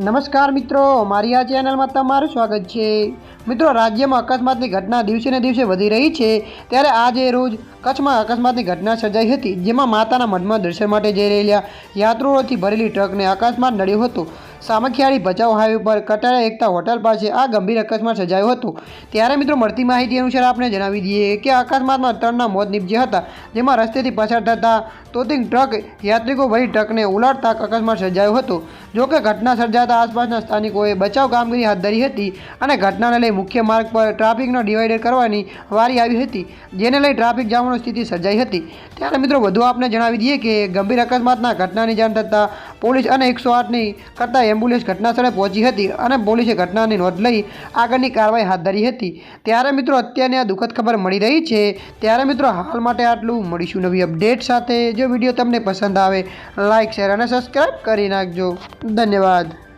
નમસ્કાર મિત્રો, મારી આ ચેનલમાં તમારું સ્વાગત છે. મિત્રો, રાજ્યમાં અકસ્માતની ઘટના દિવસે ને દિવસે વધી રહી છે. ત્યારે આજે રોજ કચ્છમાં અકસ્માતની ઘટના સર્જાઈ હતી, જેમાં માતાના મઢમાં દર્શન માટે જઈ રહેલા યાત્રુઓથી ભરેલી ટ્રકને અકસ્માત નડ્યો હતો. સામખિયાળી ભચાઉ હાઈવે પર કટારા એકતા હોટલ પાસે આ ગંભીર અકસ્માત સર્જાયો હતો. ત્યારે મિત્રો મળતી માહિતી અનુસાર આપણે જણાવી દઈએ કે અકસ્માતમાં ત્રણના મોત નીપજ્યા હતા, જેમાં રસ્તેથી પસાર થતા તોતિંગ ટ્રક યાત્રિકો ભરી ટ્રકને ઉલાટતા અકસ્માત સર્જાયો હતો. જોકે ઘટના સર્જાતા આસપાસના સ્થાનિકોએ બચાવ કામગીરી હાથ ધરી હતી અને ઘટનાને લઈ મુખ્ય માર્ગ પર ટ્રાફિકનો ડિવાઈડર કરવાની વારી આવી હતી, જેને લઈ ટ્રાફિક જામની સ્થિતિ સર્જાઈ હતી. ત્યારે મિત્રો વધુ આપને જણાવી દઈએ કે ગંભીર અકસ્માતના ઘટનાની જાણ થતાં પોલીસ અને એકસો આઠની કરતાં એમ્બ્યુલન્સ ઘટનાસ્થળે પહોંચી હતી અને પોલીસે ઘટનાની નોંધ લઈ આગળની કાર્યવાહી હાથ ધરી હતી. ત્યારે મિત્રો અત્યારની આ દુઃખદ ખબર મળી રહી છે. ત્યારે મિત્રો હાલ માટે આટલું. મળીશું નવી અપડેટ સાથે. જો વીડિયો તમને પસંદ આવે લાઇક શેર અને સબસ્ક્રાઈબ કરી નાખજો. ધન્યવાદ.